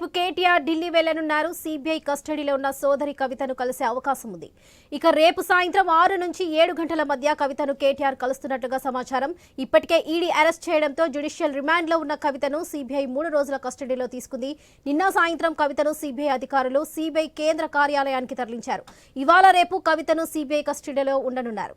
రేపు KTR Delhi వెళ్ళనున్నారు CBI కస్టడీలో ఉన్న సోదరి కవితను కలిసే అవకాశం ఉంది. ఇక రేపు సాయంత్రం ఆరు నుంచి ఏడు గంటల మధ్య కవితను కేటీఆర్ కలుస్తున్నట్లుగా సమాచారం. ఇప్పటికే ఈడీ అరెస్ట్ చేయడంతో జ్యుడిషియల్ రిమాండ్లో ఉన్న కవితను సిబిఐ మూడు రోజుల కస్టడీలో తీసుకుంది. నిన్న సాయంత్రం కవితను సిబిఐ అధికారులు సిబిఐ కేంద్ర కార్యాలయానికి తరలించారు. ఇవాళ రేపు కవితను సిబిఐ కస్టడీలో ఉండనున్నారు.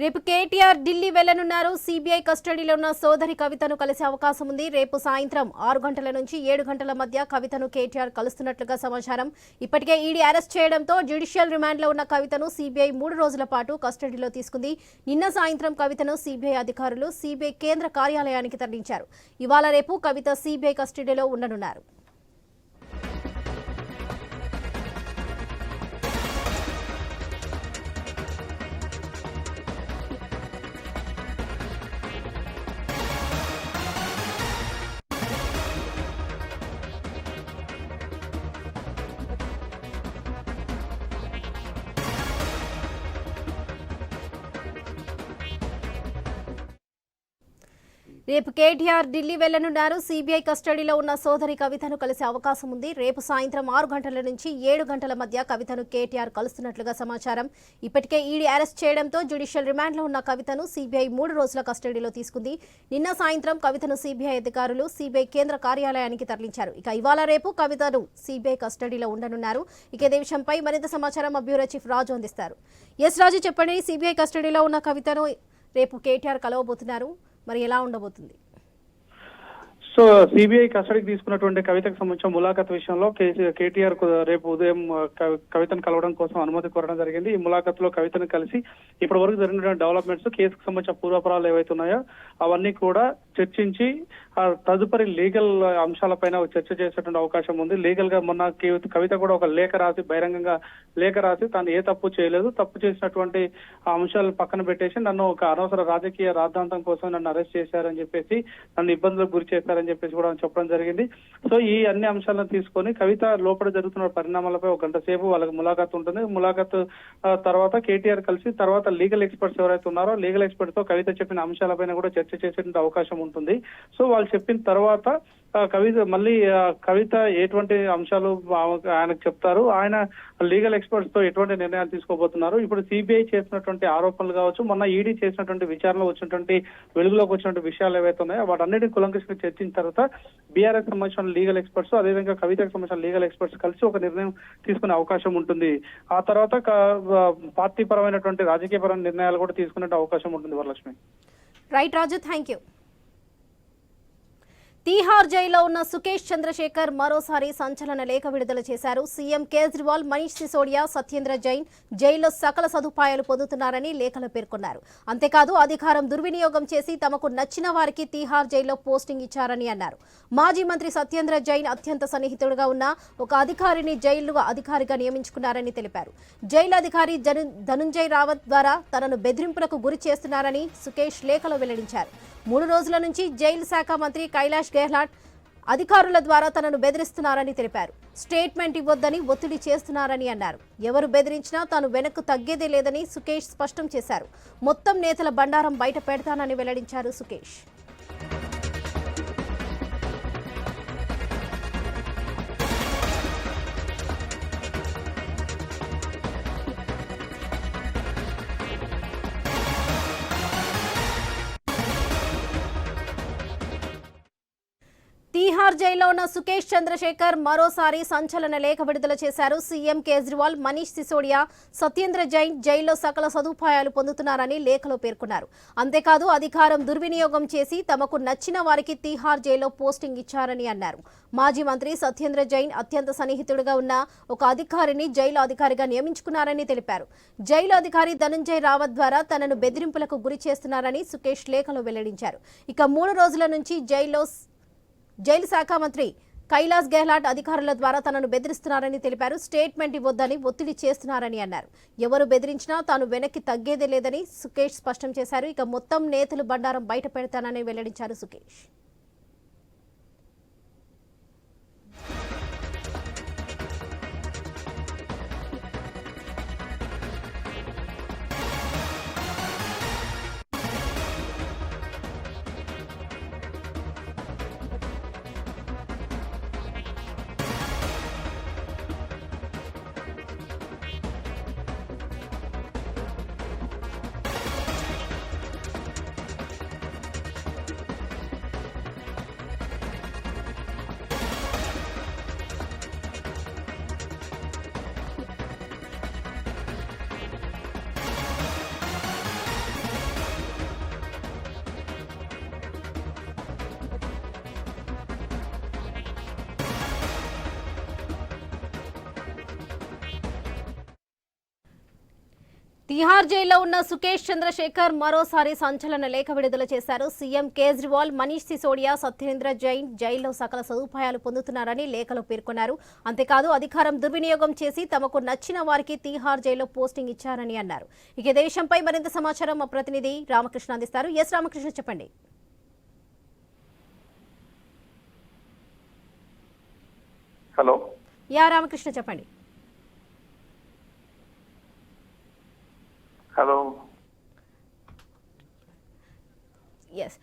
రేపు కేటీఆర్ ఢిల్లీ వెళ్ళనున్నారు సిబిఐ కస్టడీలో ఉన్న సోదరి కవితను కలిసే అవకాశం ఉంది. రేపు సాయంత్రం ఆరు గంటల నుంచి ఏడు గంటల మధ్య కవితను కేటీఆర్ కలుస్తున్నట్లుగా సమాచారం. ఇప్పటికే ఈడీ అరెస్ట్ చేయడంతో జ్యుడిషియల్ రిమాండ్లో ఉన్న కవితను సిబిఐ మూడు రోజుల పాటు కస్టడీలో తీసుకుంది. నిన్న సాయంత్రం కవితను సిబిఐ అధికారులు సిబిఐ కేంద్ర కార్యాలయానికి తరలించారు. ఇవాళ రేపు కవిత సిబిఐ కస్టడీలో ఉండనున్నారు. రేపు కేటీఆర్ ఢిల్లీ వెళ్ళనున్నారు సీబీఐ కస్టడీలో ఉన్న సోదరి కవితను కలిసే అవకాశం ఉంది. రేపు సాయంత్రం ఆరు గంటల నుంచి ఏడు గంటల మధ్య కవితను కేటీఆర్ కలుస్తున్నట్లుగా సమాచారం. ఇప్పటికే ఈడీ అరెస్ట్ చేయడంతో జ్యుడిషియల్ రిమాండ్లో ఉన్న కవితను సీబీఐ మూడు రోజుల కస్టడీలో తీసుకుంది. నిన్న సాయంత్రం కవితను సీబీఐ అధికారులు సీబీఐ కేంద్ర కార్యాలయానికి తరలించారు. ఇక ఇవాళ రేపు కవితను సీబీఐ కస్టడీలో ఉండనున్నారు. ఇక ఇదే విషయంపై మరింత సమాచారం మా బ్యూరో చీఫ్ రాజు అందిస్తారు. ఎస్ రాజు చెప్పండి సీబీఐ కస్టడీలో ఉన్న కవితను రేపు కేటీఆర్ కలవబోతున్నారు. మరి ఎలా ఉండబోతుంది? సో సిబిఐ కస్టడీకి తీసుకున్నటువంటి కవితకు సంబంధించిన ములాఖత్ విషయంలో కేటీఆర్కు రేపు ఉదయం కవితను కలవడం కోసం అనుమతి కోరడం జరిగింది. ఈ ములాఖత్లో కవితను కలిసి ఇప్పటి వరకు జరిగిన డెవలప్మెంట్స్ కేసుకు సంబంధించిన పూర్వపరాలు ఏవైతే ఉన్నాయో అవన్నీ కూడా చర్చించి ఆ తదుపరి లీగల్ అంశాలపైన చర్చ చేసేటువంటి అవకాశం ఉంది. లీగల్గా మొన్న కవిత కూడా ఒక లేఖ రాసి బహిరంగంగా లేఖ రాసి తాను ఏ తప్పు చేయలేదు. తప్పు చేసినటువంటి ఆ అంశాలను పక్కన పెట్టేసి నన్ను ఒక అనవసర రాజకీయ రాద్ధాంతం కోసం నన్ను అరెస్ట్ చేశారని చెప్పేసి నన్ను ఇబ్బందులకు గురి చేశారని చెప్పేసి కూడా చెప్పడం జరిగింది. సో ఈ అన్ని అంశాలను తీసుకొని కవిత లోపల జరుగుతున్న పరిణామాలపై ఒక గంట సేపు వాళ్ళకి ములాఖాత్ ఉంటుంది. ములాఖాత్ తర్వాత కేటీఆర్ కలిసి తర్వాత లీగల్ ఎక్స్పర్ట్స్ ఎవరైతే ఉన్నారో లీగల్ ఎక్స్పర్ట్తో కవిత చెప్పిన అంశాలపైన కూడా చర్చ చేసేటువంటి అవకాశం ఉంటుంది. సో వాళ్ళు చెప్పిన తర్వాత ఆ, కవిత మళ్ళీ కవిత ఎటువంటి అంశాలు ఆయనకు చెప్తారు. ఆయన లీగల్ ఎక్స్పర్ట్స్తో ఎటువంటి నిర్ణయాలు తీసుకోబోతున్నారు. ఇప్పుడు సిబిఐ చేసినటువంటి ఆరోపణలు కావచ్చు మొన్న ఈడీ చేసినటువంటి విచారణలో వచ్చినటువంటి వెలుగులోకి వచ్చినటువంటి విషయాలు ఏవైతే ఉన్నాయో వాటన్నిటిని కులంకృష్ణ చర్చించిన తర్వాత బీఆర్ఎస్ సంబంధించిన లీగల్ ఎక్స్పర్ట్స్ అదేవిధంగా కవితకు సంబంధించిన లీగల్ ఎక్స్పర్ట్స్ కలిసి ఒక నిర్ణయం తీసుకునే అవకాశం ఉంటుంది. ఆ తర్వాత పార్టీ పరమైనటువంటి రాజకీయపరమైన నిర్ణయాలు కూడా తీసుకునే అవకాశం ఉంటుంది Varalakshmi. Right Raju thank you Tihar జైల్లో ఉన్న సుకేష్ చంద్రశేఖర్ మరోసారి సంచలన లేఖ విడుదల చేశారు. సీఎం కేజ్రీవాల్ మనీష్ సిసోడియా సత్యేంద్ర జైన్ జైల్లో సకల సదుపాయాలు పొందుతున్నారని లేఖలో పేర్కొన్నారు. అంతేకాదు అధికారం దుర్వినియోగం చేసి తమకు నచ్చిన వారికి తీహార్ జైల్లో పోస్టింగ్ ఇచ్చారని అన్నారు. మాజీ మంత్రి సత్యేంద్ర జైన్ అత్యంత సన్నిహితుడుగా ఉన్న ఒక అధికారిని జైలు అధికారిగా నియమించుకున్నారని తెలిపారు. జైలు అధికారి ధనుంజయ్ రావత్ ద్వారా తనను బెదిరింపులకు గురి చేస్తున్నారని సుకేష్ లేఖలో వెల్లడించారు. మూడు రోజుల నుంచి జైలు శాఖ మంత్రి కైలాష్ గెహ్లాట్ అధికారుల ద్వారా తనను బెదిరిస్తున్నారని తెలిపారు. స్టేట్మెంట్ ఇవ్వొద్దని ఒత్తిడి చేస్తున్నారని అన్నారు. ఎవరు బెదిరించినా తాను వెనక్కు తగ్గేదే లేదని సుకేష్ స్పష్టం చేశారు. మొత్తం నేతల బండారం బయట పెడతానని వెల్లడించారు సుకేష్. తిహార్ జైల్లో ఉన్న సుకేష్ చంద్రశేఖర్ మరోసారి సంచలన లేఖ విడుదల చేశారు. సీఎం కేజ్రీవాల్ మనీష్ సిసోడియా సత్యేంద్ర జైన్ జైల్లో సకల సదుపాయాలు పొందుతున్నారని లేఖలో పేర్కొన్నారు. అంతేకాదు అధికారం దుర్వినియోగం చేసి తమకు నచ్చిన వారికి తిహార్ జైల్లో పోస్టింగ్ ఇచ్చారని అన్నారు. మాజీ మంత్రి సత్యేంద్ర జైన్ అత్యంత సన్నిహితుడిగా ఉన్న ఒక అధికారిని జైలు అధికారిగా నియమించుకున్నారని తెలిపారు. జైలు అధికారి ధనంజయ్ రావత్ ద్వారా తనను బెదిరింపులకు గురి చేస్తున్నారని సుకేష్ లేఖలో వెల్లడించారు. ఇక మూడు రోజుల నుంచి జైల్లో జైలు శాఖ మంత్రి కైలాస్ గెహ్లాట్ అధికారుల ద్వారా తనను బెదిరిస్తున్నారని తెలిపారు. స్టేట్మెంట్ ఇవ్వొద్దని ఒత్తిడి చేస్తున్నారని అన్నారు. ఎవరు బెదిరించినా తాను వెనక్కి తగ్గేదే లేదని సుకేష్ స్పష్టం చేశారు. ఇక మొత్తం నేతలు బండారం బయట పెడతానని వెల్లడించారు సుకేష్. తిహార్ జైల్లో ఉన్న సుకేష్ చంద్రశేఖర్ మరోసారి సంచలన లేఖ విడుదల చేశారు. సీఎం కేజ్రీవాల్ మనీష్ సిసోడియా సత్యేంద్ర జైన్ జైల్లో సకల సదుపాయాలు పొందుతున్నారని లేఖలో పేర్కొన్నారు. అంతేకాదు అధికారం దుర్వినియోగం చేసి తమకు నచ్చిన వారికి తీహార్ జైల్లో పోస్టింగ్ ఇచ్చారని అన్నారు. ఇక దేశంపై మరింత సమాచారం మా ప్రతినిధి రామకృష్ణ అందిస్తారు. ఎస్ రామకృష్ణ చెప్పండి. హలో. యా రామకృష్ణ చెప్పండి హలో ఎస్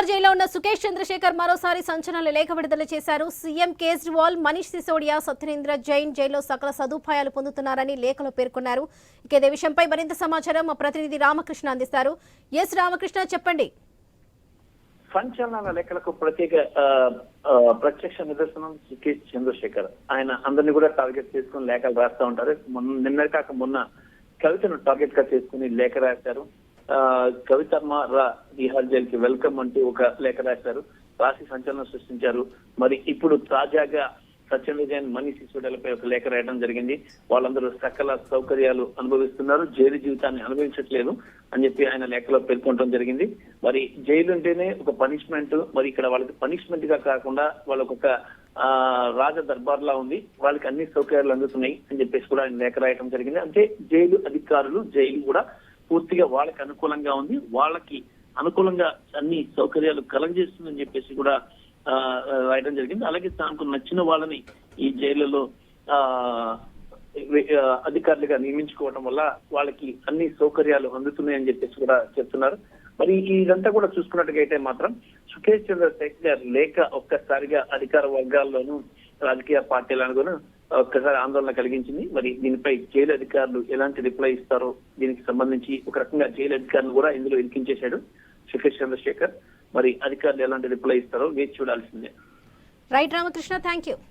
తిహార్ జైల్లో ఉన్న సుకేష్ చంద్రశేఖర్ మరోసారి సంచలన లేఖ విడుదల చేశారు. సీఎం కేజ్రీవాల్ మనీష్ సిసోడియా సత్యేంద్ర జైన్ జైల్లో సకల సదుపాయాలు పొందుతున్నారని లేఖలో పేర్కొన్నారు. ఇక ఇదే విషయంపై మరింత సమాచారం మా ప్రతినిధి రామకృష్ణ అందిస్తారు. ఎస్ రామకృష్ణ చెప్పండి. సంచలనాల లెక్కలకు ప్రత్యేక ఆ, ప్రత్యక్ష నిదర్శనం సుకేష్ చంద్రశేఖర్. ఆయన అందరినీ కూడా టార్గెట్ చేసుకుని లేఖలు రాస్తా ఉంటారు. నిన్న కాక మొన్న కవితను టార్గెట్గా చేసుకుని లేఖ రాశారు. కవితమ్మ రా బీహార్ జైలుకి వెల్కమ్ అంటూ ఒక లేఖ రాశారు. రాసి సంచలనం సృష్టించారు. మరి ఇప్పుడు తాజాగా సత్యం విజయన్ మనీ శిశువులపై ఒక లేఖ రాయడం జరిగింది. వాళ్ళందరూ సకల సౌకర్యాలు అనుభవిస్తున్నారు. జైలు జీవితాన్ని అనుభవించట్లేదు అని చెప్పి ఆయన లేఖలో పేర్కొనడం జరిగింది. మరి జైలు అంటేనే ఒక పనిష్మెంట్. మరి ఇక్కడ వాళ్ళకి పనిష్మెంట్గా కాకుండా వాళ్ళకి ఒక ఆ, రాజ దర్బార్ లా ఉంది. వాళ్ళకి అన్ని సౌకర్యాలు అందుతున్నాయి అని చెప్పేసి కూడా ఆయన లేఖ రాయడం జరిగింది. అంటే జైలు అధికారులు జైలు కూడా పూర్తిగా వాళ్ళకి అనుకూలంగా ఉంది. వాళ్ళకి అనుకూలంగా అన్ని సౌకర్యాలు కలగజేస్తుందని చెప్పేసి కూడా ఆ, రాయడం జరిగింది. అలాగే తనకు నచ్చిన వాళ్ళని ఈ జైలులో ఆ అధికారులుగా నియమించుకోవడం వల్ల వాళ్ళకి అన్ని సౌకర్యాలు అందుతున్నాయని చెప్పేసి కూడా చెప్తున్నారు. మరి ఇదంతా కూడా చూసుకున్నట్టుగైతే మాత్రం సుఖేష్ చంద్రశేఖర్ లేక ఒక్కసారిగా అధికార వర్గాల్లోనూ రాజకీయ పార్టీలను కూడా ఒక్కసారి ఆందోళన కలిగించింది. మరి దీనిపై జైలు అధికారులు ఎలాంటి రిప్లై ఇస్తారో దీనికి సంబంధించి ఒక రకంగా జైలు అధికారులు కూడా ఇందులో ఇరికించేశాడు సుఖేష్ చంద్రశేఖర్. మరి అధికారులు ఎలాంటి రిప్లై ఇస్తారో వేచి చూడాల్సిందే. Right Ramakrishna thank you